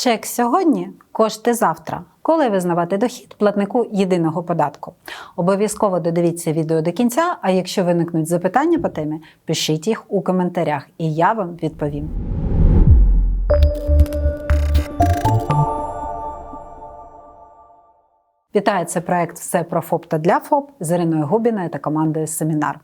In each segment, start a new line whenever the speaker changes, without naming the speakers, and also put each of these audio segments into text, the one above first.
Чек сьогодні, кошти завтра. Коли визнавати дохід платнику єдиного податку? Обов'язково додивіться відео до кінця, а якщо виникнуть запитання по темі, пишіть їх у коментарях, і я вам відповім. Вітаю, це проект Все про ФОП та для ФОП з Іриною Губіною та командою Семінар.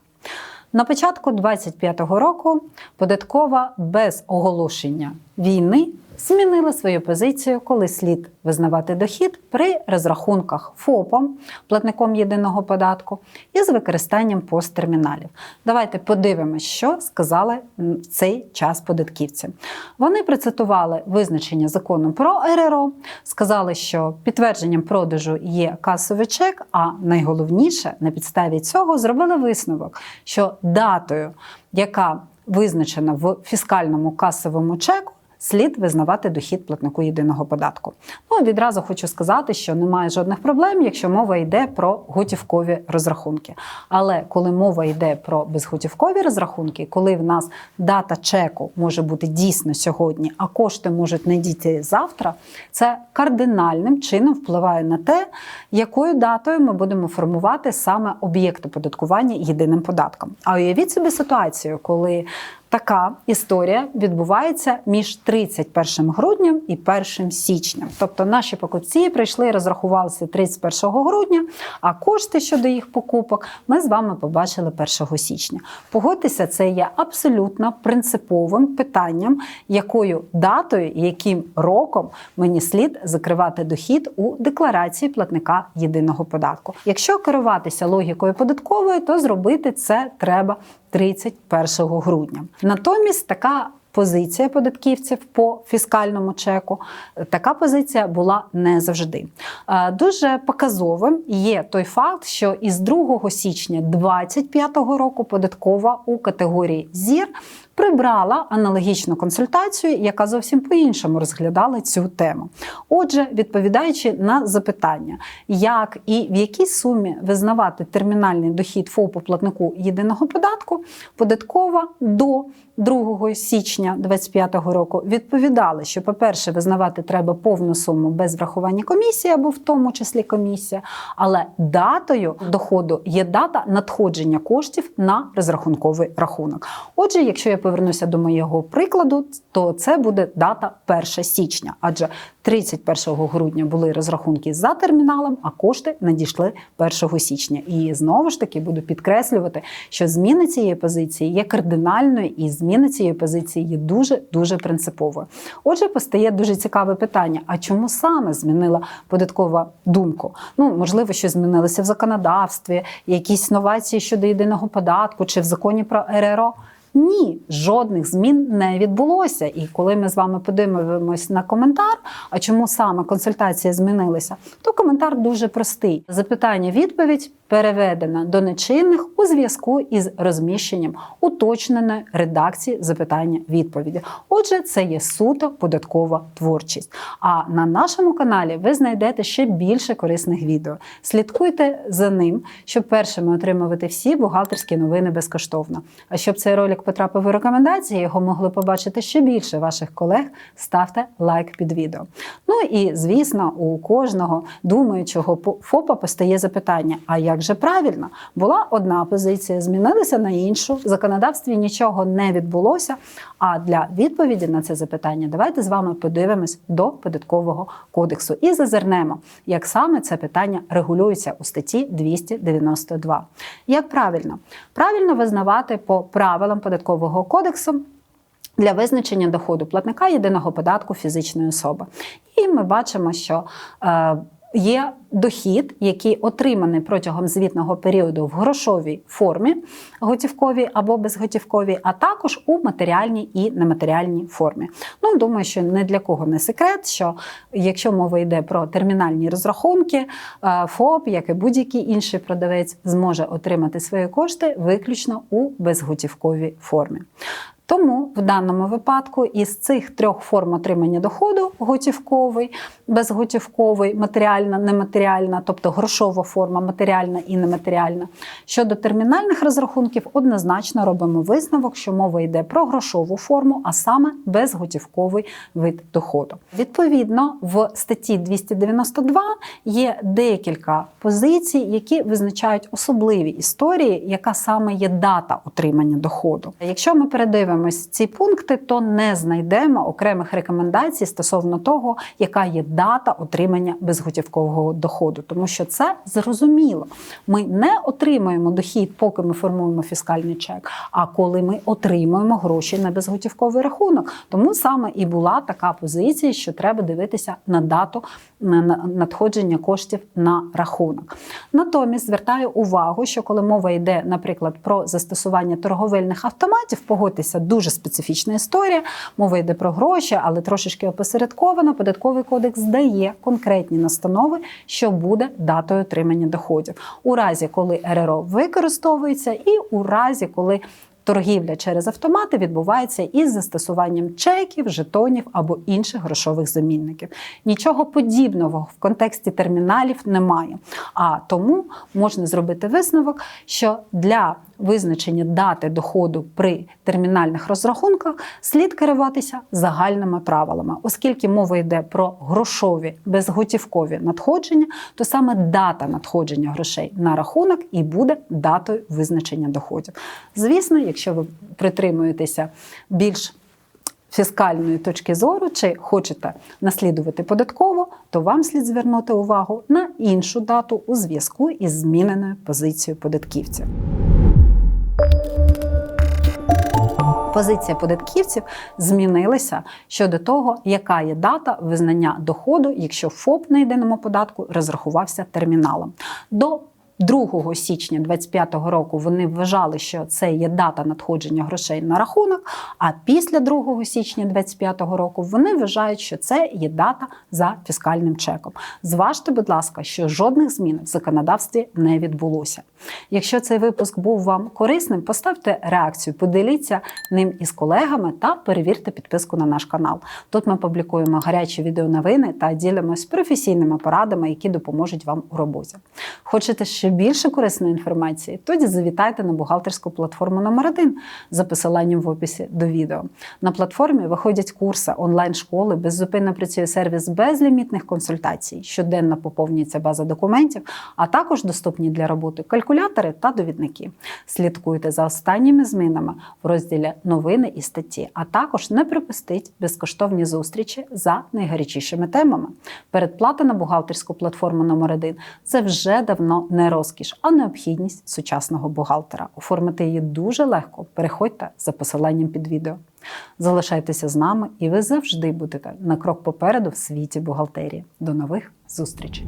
На початку 25-го року податкова без оголошення війни змінила свою позицію, коли слід визнавати дохід при розрахунках ФОПом, платником єдиного податку, із використанням посттерміналів. Давайте подивимося, що сказали в цей час податківці. Вони процитували визначення закону про РРО, сказали, що підтвердженням продажу є касовий чек, а найголовніше на підставі цього зробили висновок, що датою, яка визначена в фіскальному касовому чеку, слід визнавати дохід платнику єдиного податку. Ну відразу хочу сказати, що немає жодних проблем, якщо мова йде про готівкові розрахунки. Але коли мова йде про безготівкові розрахунки, коли в нас дата чеку може бути дійсно сьогодні, а кошти можуть не дійти завтра, це кардинальним чином впливає на те, якою датою ми будемо формувати саме об'єкт оподаткування єдиним податком. А уявіть собі ситуацію, коли Така історія відбувається між 31 грудням і 1 січням. Тобто наші покупці прийшли і розрахувалися 31 грудня, а кошти щодо їх покупок ми з вами побачили 1 січня. Погодьтеся, це є абсолютно принциповим питанням, якою датою і яким роком мені слід закривати дохід у декларації платника єдиного податку. Якщо керуватися логікою податковою, то зробити це треба 31 грудня. Натомість така позиція податківців по фіскальному чеку, така позиція була не завжди. Е, Дуже показовим є той факт, що із 2 січня 2025 року податкова у категорії ЗІР прибрала аналогічну консультацію, яка зовсім по-іншому розглядала цю тему. Отже, відповідаючи на запитання, як і в якій сумі визнавати термінальний дохід ФОПу платнику єдиного податку, податкова до 2 січня 2025 року відповідала, що, по-перше, визнавати треба повну суму без врахування комісії або в тому числі комісія, але датою доходу є дата надходження коштів на розрахунковий рахунок. Отже, якщо я повернуся до моєго прикладу, то це буде дата 1 січня, адже 31 грудня були розрахунки за терміналом, а кошти надійшли 1 січня. І знову ж таки буду підкреслювати, що зміна цієї позиції є кардинальною, і зміна цієї позиції є дуже дуже принциповою. Отже, постає дуже цікаве питання: а чому саме змінила податкова думку? Ну можливо, що змінилося в законодавстві, якісь новації щодо єдиного податку чи в законі про РРО. Ні, жодних змін не відбулося. І коли ми з вами подивимось на коментар, а чому саме консультація змінилася, то коментар дуже простий. Запитання відповідь переведена до нечинних у зв'язку із розміщенням уточненої редакції запитання відповіді. Отже, це є суто податкова творчість. А на нашому каналі ви знайдете ще більше корисних відео. Слідкуйте за ним, щоб першими отримувати всі бухгалтерські новини безкоштовно. А щоб цей ролик потрапив у рекомендації, його могли побачити ще більше ваших колег. Ставте лайк під відео. Ну і звісно, у кожного думаючого ФОПа постає запитання: а як же правильно? Була одна позиція, змінилася на іншу. В законодавстві нічого не відбулося. А для відповіді на це запитання давайте з вами подивимось до податкового кодексу і зазирнемо, як саме це питання регулюється у статті 292. Як правильно? Правильно визнавати по правилам податкового кодексу. Для визначення доходу платника єдиного податку фізичної особи. І ми бачимо, що е, є дохід, який отриманий протягом звітного періоду в грошовій формі, готівковій або безготівковій, а також у матеріальній і нематеріальній формі. Ну, думаю, що не для кого не секрет, що якщо мова йде про термінальні розрахунки, е, ФОП, як і будь-який інший продавець, зможе отримати свої кошти виключно у безготівковій формі. Тому в даному випадку із цих трьох форм отримання доходу готівковий, безготівковий, матеріальна, нематеріальна, тобто грошова форма, матеріальна і нематеріальна. Щодо термінальних розрахунків, однозначно робимо висновок, що мова йде про грошову форму, а саме безготівковий вид доходу. Відповідно, в статті 292 є декілька позицій, які визначають особливі історії, яка саме є дата отримання доходу. Якщо ми передивимось ці пункти, то не знайдемо окремих рекомендацій стосовно того, яка є дата отримання безготівкового доходу, тому що це зрозуміло. Ми не отримуємо дохід, поки ми формуємо фіскальний чек, а коли ми отримуємо гроші на безготівковий рахунок. Тому саме і була така позиція, що треба дивитися на дату на- на- надходження коштів на рахунок. Натомість звертаю увагу, що коли мова йде, наприклад, про застосування торговельних автоматів, погодьтеся, дуже специфічна історія. Мова йде про гроші, але трошечки опосередковано. Податковий кодекс дає конкретні настанови, що буде датою отримання доходів у разі, коли РРО використовується, і у разі, коли Торгівля через автомати відбувається із застосуванням чеків, жетонів або інших грошових замінників. Нічого подібного в контексті терміналів немає. А тому можна зробити висновок, що для визначення дати доходу при термінальних розрахунках слід керуватися загальними правилами, оскільки мова йде про грошові безготівкові надходження, то саме дата надходження грошей на рахунок і буде датою визначення доходів. Звісно, якщо ви притримуєтеся більш фіскальної точки зору, чи хочете наслідувати податково, то вам слід звернути увагу на іншу дату у зв'язку із зміненою позицією податківців. Позиція податківців змінилася щодо того, яка є дата визнання доходу, якщо ФОП на єдиному податку розрахувався терміналом. До 2 січня 2025 року вони вважали, що це є дата надходження грошей на рахунок. А після 2 січня 2025 року вони вважають, що це є дата за фіскальним чеком. Зважте, будь ласка, що жодних змін в законодавстві не відбулося. Якщо цей випуск був вам корисним, поставте реакцію, поділіться ним із колегами та перевірте підписку на наш канал. Тут ми публікуємо гарячі відеоновини та ділимось професійними порадами, які допоможуть вам у роботі. Хочете ще більше корисної інформації? Тоді завітайте на бухгалтерську платформу номер 1 за посиланням в описі до відео. На платформі виходять курси онлайн-школи, беззупинно працює сервіс безлімітних консультацій, щоденно поповнюється база документів, а також доступні для роботи калькулятори та довідники. Слідкуйте за останніми змінами в розділі новини і статті, а також не пропустіть безкоштовні зустрічі за найгарячішими темами. Передплата на бухгалтерську платформу номер 1 це вже давно не розкіш, а необхідність сучасного бухгалтера. Оформити її дуже легко. Переходьте за посиланням під відео. Залишайтеся з нами, і ви завжди будете на крок попереду в світі бухгалтерії. До нових зустрічей!